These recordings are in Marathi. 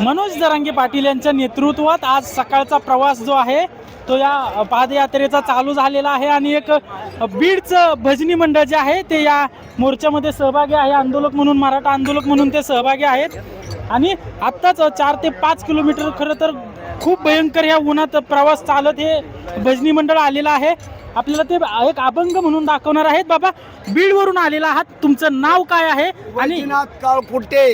मनोज दरांगे पाटील यांच्या नेतृत्वात आज सकाळचा प्रवास जो आहे तो या पादयात्रेचा चालू झालेला आहे आणि एक बीडचं भजनी मंडळ जे आहे ते या मोर्चामध्ये सहभागी आहे. आंदोलक म्हणून मराठा आंदोलक म्हणून ते सहभागी आहेत. आणि आत्ताच चार ते पाच किलोमीटर खरं तर खूप भयंकर ह्या उन्हात प्रवास चालत हे भजनी मंडळ आलेलं आहे. आपल्याला ते एक अभंग म्हणून दाखवणार आहेत. बाबा बीडवरून आलेला आहात. तुमचं नाव काय आहे? आणि काळ काळपुटे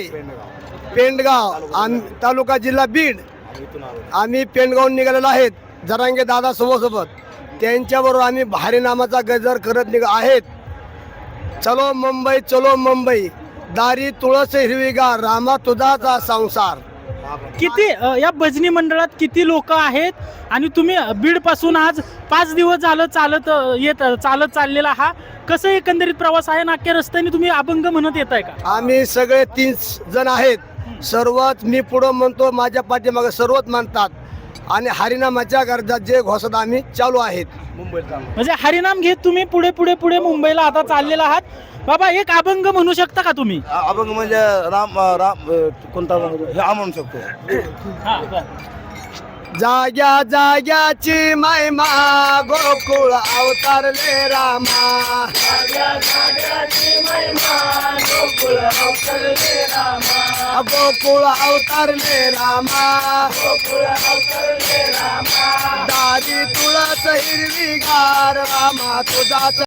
पेंडगाव आम तालुका जिल्हा बीड आम्ही पेंडगावून निघालेलो आहेत. जरांगे दादा सोबत त्यांच्याबरोबर आम्ही भारी नामाचा गजर करत निघ आहेत. चलो मुंबई चलो मुंबई. दारी तुळस हिरवीगार. रामा तुझाचा संसार. किती अ, या भजनी मंडळात किती लोक आहेत? आणि तुम्ही बीडपासून आज पाच दिवस झालं चालत अ, येत चालत चाललेला हा. कसं एकंदरीत प्रवास आहे? नाक्या रस्त्याने तुम्ही अभंग म्हणत येत आहे का? आम्ही सगळे तीन जण आहेत. सर्वच मी पुढं म्हणतो माझ्या पाठीमागे सर्वच म्हणतात आणि हरिनामाच्या गरजा जे घोषत आम्ही चालू आहेत. म्हणजे हरिनाम घेत तुम्ही पुढे पुढे पुढे मुंबईला आता चाललेला आहात. बाबा एक अभंग म्हणू शकता का तुम्ही? अभंग म्हणजे राम राम कोणता हे आ म्हणू शकतो. हा, बरं. जाग्या जाग्याची महिमा. गोकुळ अवतारले रामा. गोकुळ अवतारले रामा. दारी तुळस हिरवी गार रामा. तुझाच